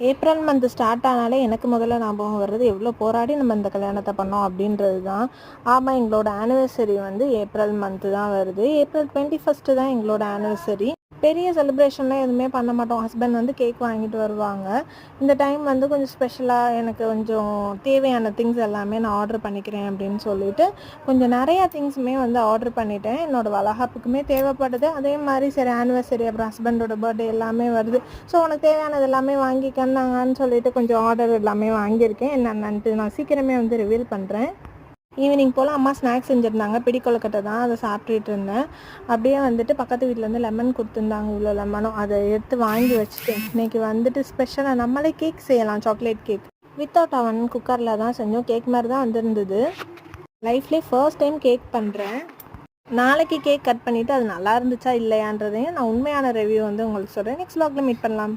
April month start ஆனாலே எனக்கு முதல்ல ஞாபகம் வர்றது எவ்வளோ போராடி நம்ம இந்த கல்யாணத்தை பண்ணோம் அப்படின்றது தான் ஆமாம் எங்களோட ஆனிவர்சரி வந்து ஏப்ரல் மந்த்து தான் வருது. ஏப்ரல் டுவெண்ட்டி ஃபஸ்ட்டு தான் எங்களோட ஆனிவர்சரி பெரிய செலிப்ரேஷன்லாம் எதுவுமே பண்ண மாட்டோம். ஹஸ்பண்ட் வந்து கேக் வாங்கிட்டு வருவாங்க. இந்த டைம் வந்து கொஞ்சம் ஸ்பெஷலாக எனக்கு கொஞ்சம் தேவையான திங்ஸ் எல்லாமே நான் ஆர்டர் பண்ணிக்கிறேன் அப்படின்னு சொல்லிட்டு கொஞ்சம் நிறையா திங்ஸுமே வந்து ஆர்டர் பண்ணிட்டேன். என்னோட வளகாப்புக்குமே தேவைப்படுது. அதே மாதிரி சரி ஆனிவர்சரி அப்புறம் ஹஸ்பண்டோட பர்த்டே எல்லாமே வருது. ஸோ உனக்கு தேவையானது எல்லாமே வாங்கிக்கன்னாங்கன்னு சொல்லிட்டு கொஞ்சம் ஆர்டர் எல்லாமே வாங்கியிருக்கேன். என்னென்னட்டு நான் சீக்கிரமே வந்து ரிவீல் பண்ணுறேன் ஈவினிங் போல் அம்மா ஸ்நாக்ஸ் செஞ்சுருந்தாங்க. பிடி கொழுக்கட்டை தான் அதை சாப்பிட்டுட்டு இருந்தேன். அப்படியே வந்துட்டு பக்கத்து வீட்டிலேருந்து லெமன் கொடுத்துருந்தாங்க இவ்வளோ லெமனும் அதை எடுத்து வாங்கி வச்சுட்டு இன்னைக்கு வந்துட்டு ஸ்பெஷலாக நம்மளே கேக் செய்யலாம் சாக்லேட் கேக் வித்தவுட் அவன் குக்கரில் தான் செஞ்சோம். கேக் மாதிரி தான் வந்திருந்தது. லைஃப்லேயே ஃபர்ஸ்ட் டைம் கேக் பண்ணுறேன் நாளைக்கு கேக் கட் பண்ணிவிட்டு அது நல்லா இருந்துச்சா இல்லையான்றதையும் நான் உண்மையான ரிவ்யூ வந்து உங்களுக்கு சொல்கிறேன் நெக்ஸ்ட் வ்ளாகில் மீட் பண்ணலாம்.